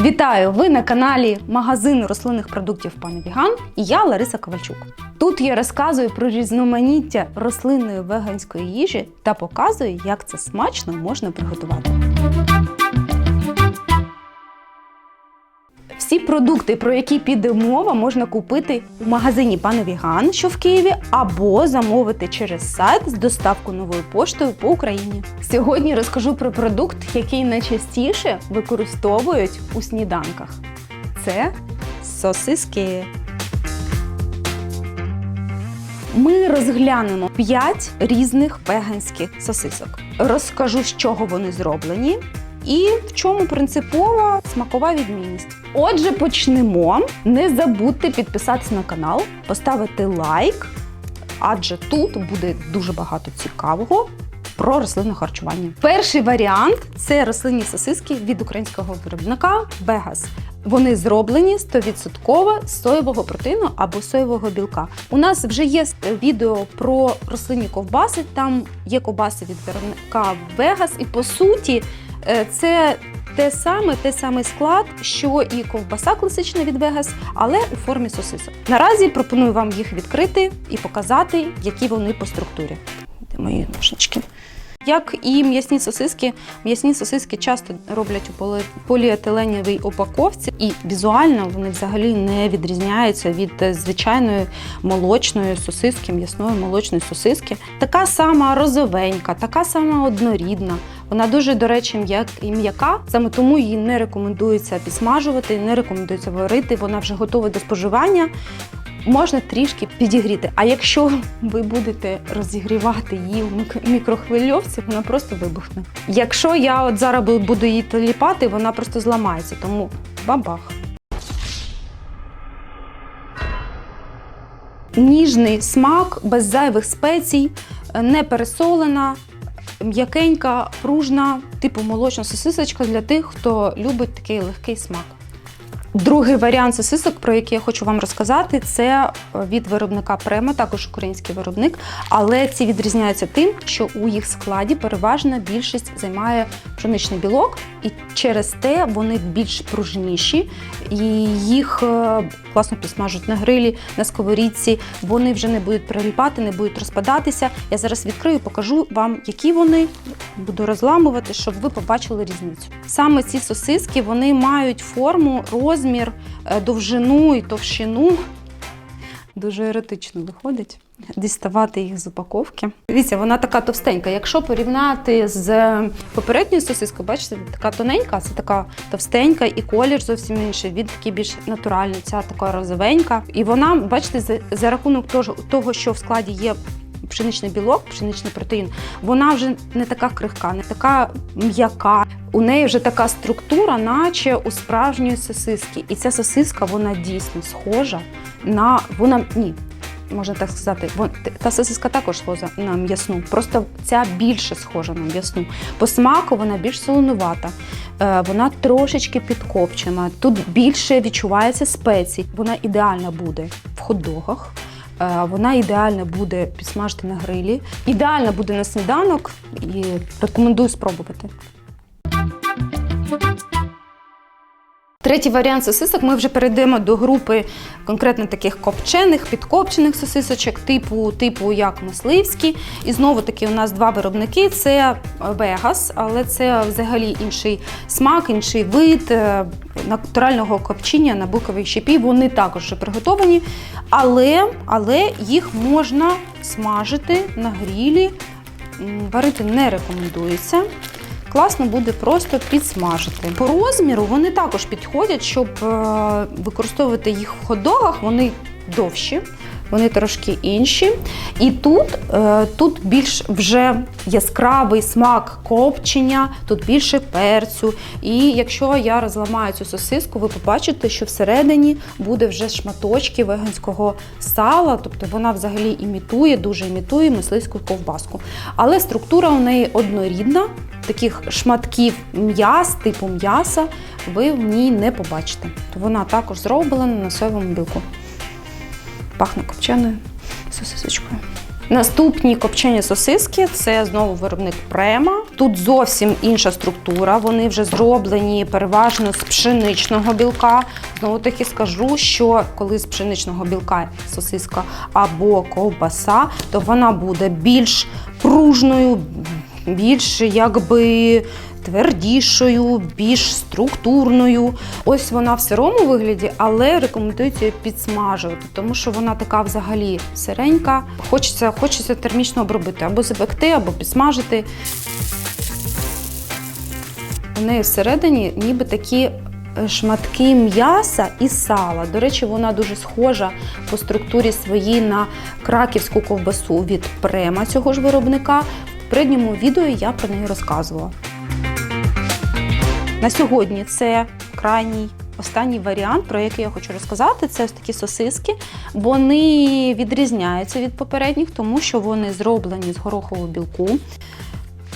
Вітаю! Ви на каналі магазину рослинних продуктів пане Віган і я Лариса Ковальчук. Тут я розказую про різноманіття рослинної веганської їжі та показую, як це смачно можна приготувати. Всі продукти, про які піде мова, можна купити у магазині Пане Віган, що в Києві, або замовити через сайт з доставкою новою поштою по Україні. Сьогодні розкажу про продукт, який найчастіше використовують у сніданках. Це сосиски. Ми розглянемо 5 різних веганських сосисок. Розкажу, з чого вони зроблені, і в чому принципова смакова відмінність. Отже, почнемо. Не забудьте підписатися на канал, поставити лайк, адже тут буде дуже багато цікавого про рослинне харчування. Перший варіант це рослинні сосиски від українського виробника Vegas. Вони зроблені 100% з соєвого протеїну або соєвого білка. У нас вже є відео про рослинні ковбаси. Там є ковбаси від виробника Vegas, і по суті це те саме, те самий склад, що і ковбаса класична від Vegas, але у формі сосисок. Наразі пропоную вам їх відкрити і показати, які вони по структурі. Де мої ножнички. Як і м'ясні сосиски, м'ясні сосиски часто роблять у полі- поліетиленовій упаковці, і візуально вони взагалі не відрізняються від е, звичайної молочної сосиски, м'ясної молочної сосиски. Така сама розовенька, така сама однорідна. Вона дуже, до речі, м'як і м'яка, саме тому її не рекомендується підсмажувати, не рекомендується варити. Вона вже готова до споживання. Можна трішки підігріти. А якщо ви будете розігрівати її в мікрохвильовці, вона просто вибухне. Якщо я от зараз буду її таліпати, вона просто зламається, тому бабах. Ніжний смак, без зайвих спецій, не пересолена, м'якенька, пружна, типу молочна сосисочка для тих, хто любить такий легкий смак. Другий варіант сосисок, про який я хочу вам розказати, це е, від виробника Према, також український виробник. Але ці відрізняються тим, що у їх складі переважна більшість займає пшеничний білок, і через те вони більш пружніші, і їх е, класно підсмажують на грилі, на сковорідці. Вони вже не будуть приліпати, не будуть розпадатися. Я зараз відкрию, покажу вам, які вони буду розламувати, щоб ви побачили різницю. Саме ці сосиски вони мають форму, розмір, е, довжину і товщину. Дуже еротично виходить. Діставати їх з упаковки. Дивіться, вона така товстенька. Якщо порівняти з попередньою сосискою, бачите, така тоненька, це така товстенька, і колір зовсім інший. Він такий більш натуральний, ця така розовенька. І вона, бачите, за, рахунок того, що в складі є пшеничний білок, пшеничний протеїн, вона вже не така крихка, не така м'яка. У неї вже така структура, наче у справжньої сосиски. І ця сосиска, вона дійсно схожа на вона ні. Можна так сказати, та сосиска також схожа на м'ясну, просто ця більше схожа на м'ясну. По смаку вона більш солонувата, е, вона трошечки підкопчена. Тут більше відчувається спецій. Вона ідеальна буде в хот-догах. Е, Вона ідеально буде підсмажити на грилі, ідеально буде на сніданок і рекомендую спробувати. Третій варіант сосисок ми вже перейдемо до групи конкретно таких копчених, підкопчених сосисочок, типу, типу як мисливські. І знову таки у нас два виробники: це Vegas, але це взагалі інший смак, інший вид е, натурального копчення на буковій щепі. Вони також вже приготовані, але, але їх можна смажити на грілі. Варити не рекомендується. Класно буде просто підсмажити. По розміру вони також підходять, щоб е, використовувати їх в хот-догах. Вони довші, вони трошки інші. І тут, е, тут більш вже яскравий смак копчення, тут більше перцю. І якщо я розламаю цю сосиску, ви побачите, що всередині буде вже шматочки веганського сала, тобто вона взагалі імітує, дуже імітує мисливську ковбаску. Але структура у неї однорідна. Таких шматків м'яс, типу м'яса, ви в ній не побачите. Вона також зроблена на соєвому білку. Пахне копченою сосисочкою. Наступні копчені сосиски це знову виробник Према. Тут зовсім інша структура. Вони вже зроблені переважно з пшеничного білка. Знову таки скажу, що коли з пшеничного білка сосиска або ковбаса, то вона буде більш пружною, більш якби твердішою, більш структурною. Ось вона в сирому вигляді, але рекомендується її підсмажувати, тому що вона така взагалі сиренька. Хочеться, хочеться термічно обробити або запекти, або підсмажити. У неї всередині ніби такі е, шматки м'яса і сала. До речі, вона дуже схожа по структурі своїй на краківську ковбасу від према цього ж виробника. Попередньому відео я про неї розказувала. На сьогодні це крайній останній варіант, про який я хочу розказати. Це ось такі сосиски. Вони відрізняються від попередніх, тому що вони зроблені з горохового білку.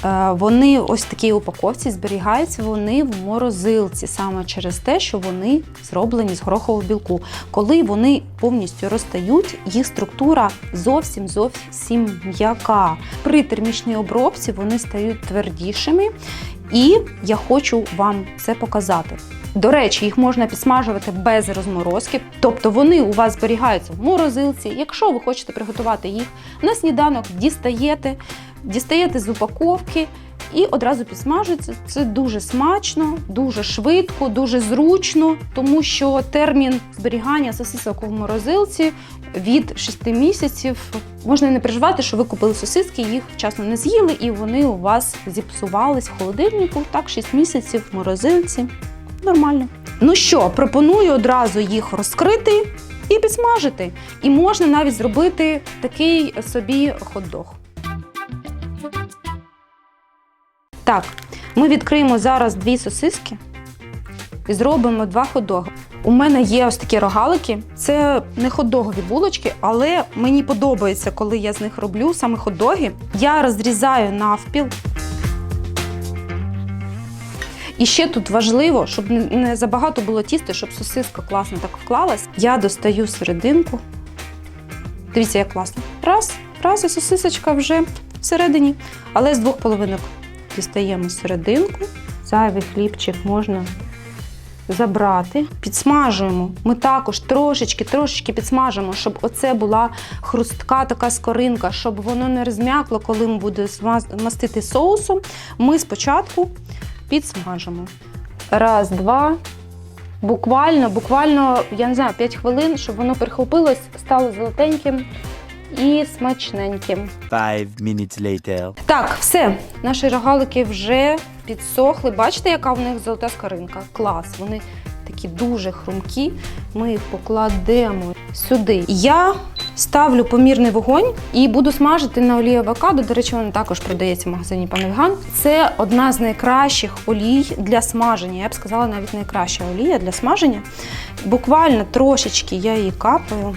Е, Вони ось в такій упаковці зберігаються вони в морозилці саме через те, що вони зроблені з горохового білку. Коли вони повністю розтають, їх структура зовсім зовсім м'яка. При термічній обробці вони стають твердішими, і я хочу вам це показати. До речі, їх можна підсмажувати без розморозки, тобто вони у вас зберігаються в морозилці. Якщо ви хочете приготувати їх на сніданок, дістаєте, дістаєте з упаковки і одразу підсмажується. Це дуже смачно, дуже швидко, дуже зручно, тому що термін зберігання сосисок у морозилці від 6 місяців. Можна не переживати, що ви купили сосиски, їх вчасно не з'їли, і вони у вас зіпсувались в холодильнику. Так, 6 місяців в морозилці. Нормально. Ну що, пропоную одразу їх розкрити і підсмажити. І можна навіть зробити такий собі хот-дог. Так, ми відкриємо зараз дві сосиски і зробимо два хот-доги. У мене є ось такі рогалики. Це не хот-догові булочки, але мені подобається, коли я з них роблю саме хот-доги. Я розрізаю навпіл. І ще тут важливо, щоб не забагато було тіста, щоб сосиска класно так вклалась. Я достаю серединку. Дивіться, як класно. Раз, раз, і сосисочка вже всередині. Але з двох половинок дістаємо серединку. Зайвий хлібчик можна забрати. Підсмажуємо. Ми також трошечки, трошечки підсмажимо, щоб оце була хрустка така скоринка, щоб воно не розм'якло, коли ми будемо мастити соусом. Ми спочатку підсмажимо. Раз, два. Буквально, буквально, я не знаю, 5 хвилин, щоб воно перехопилось, стало золотеньким і смачненьким. Five minutes later. Так, все, наші рогалики вже підсохли. Бачите, яка в них золота скоринка? Клас. Вони такі дуже хрумкі. Ми їх покладемо сюди. Я ставлю помірний вогонь і буду смажити на олії авокадо. До речі, вона також продається в магазині Панельган. Це одна з найкращих олій для смаження. Я б сказала, навіть найкраща олія для смаження. Буквально трошечки я її капаю.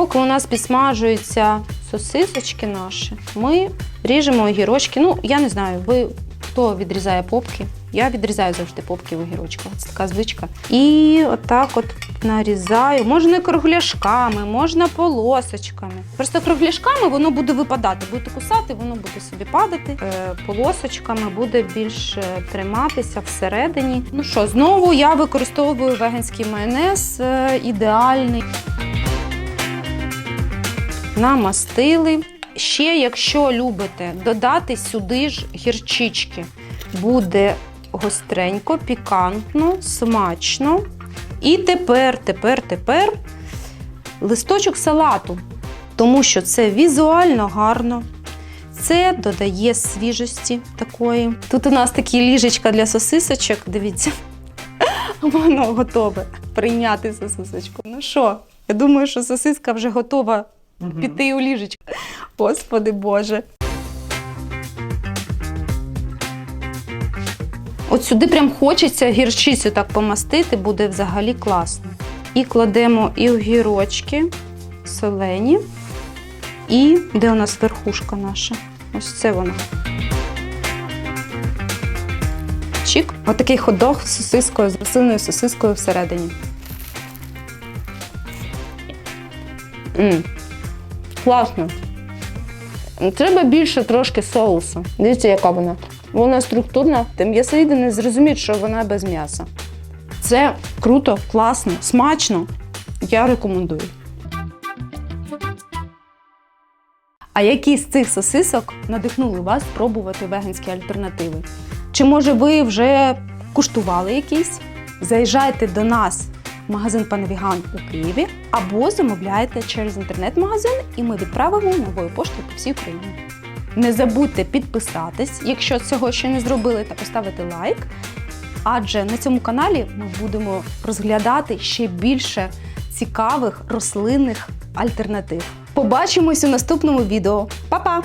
Поки у нас підсмажуються сосисочки наші, ми ріжемо огірочки. Ну, я не знаю, ви хто відрізає попки. Я відрізаю завжди попки в огірочках. Це така звичка. І отак от нарізаю. Можна кругляшками, можна полосочками. Просто кругляшками воно буде випадати. Будете кусати, воно буде собі падати. Е, полосочками буде більш триматися всередині. Ну що, знову я використовую веганський майонез е, ідеальний намастили. Ще, якщо любите, додати сюди ж гірчички. Буде гостренько, пікантно, смачно. І тепер, тепер, тепер листочок салату, тому що це візуально гарно. Це додає свіжості такої. Тут у нас такі ліжечка для сосисочок. Дивіться, воно готове прийняти сосисочку. Ну що, я думаю, що сосиска вже готова піти у ліжечко. Господи Боже. От сюди прям хочеться гірчицю так помастити, буде взагалі класно. І кладемо і огірочки солені, і де у нас верхушка наша? Ось це вона. Чік. Отакий ходох з сосискою, з рослинною сосискою всередині. Класно. Треба більше трошки соусу. Дивіться, яка вона. Вона структурна. М'ясоїди не зрозуміють, що вона без м'яса. Це круто, класно, смачно. Я рекомендую. А які з цих сосисок надихнули вас спробувати веганські альтернативи? Чи може ви вже куштували якісь? Заїжджайте до нас магазин Панвіган у Києві або замовляйте через інтернет-магазин, і ми відправимо новою поштою по всій Україні. Не забудьте підписатись, якщо цього ще не зробили, та поставити лайк. Адже на цьому каналі ми будемо розглядати ще більше цікавих рослинних альтернатив. Побачимось у наступному відео. Па-па!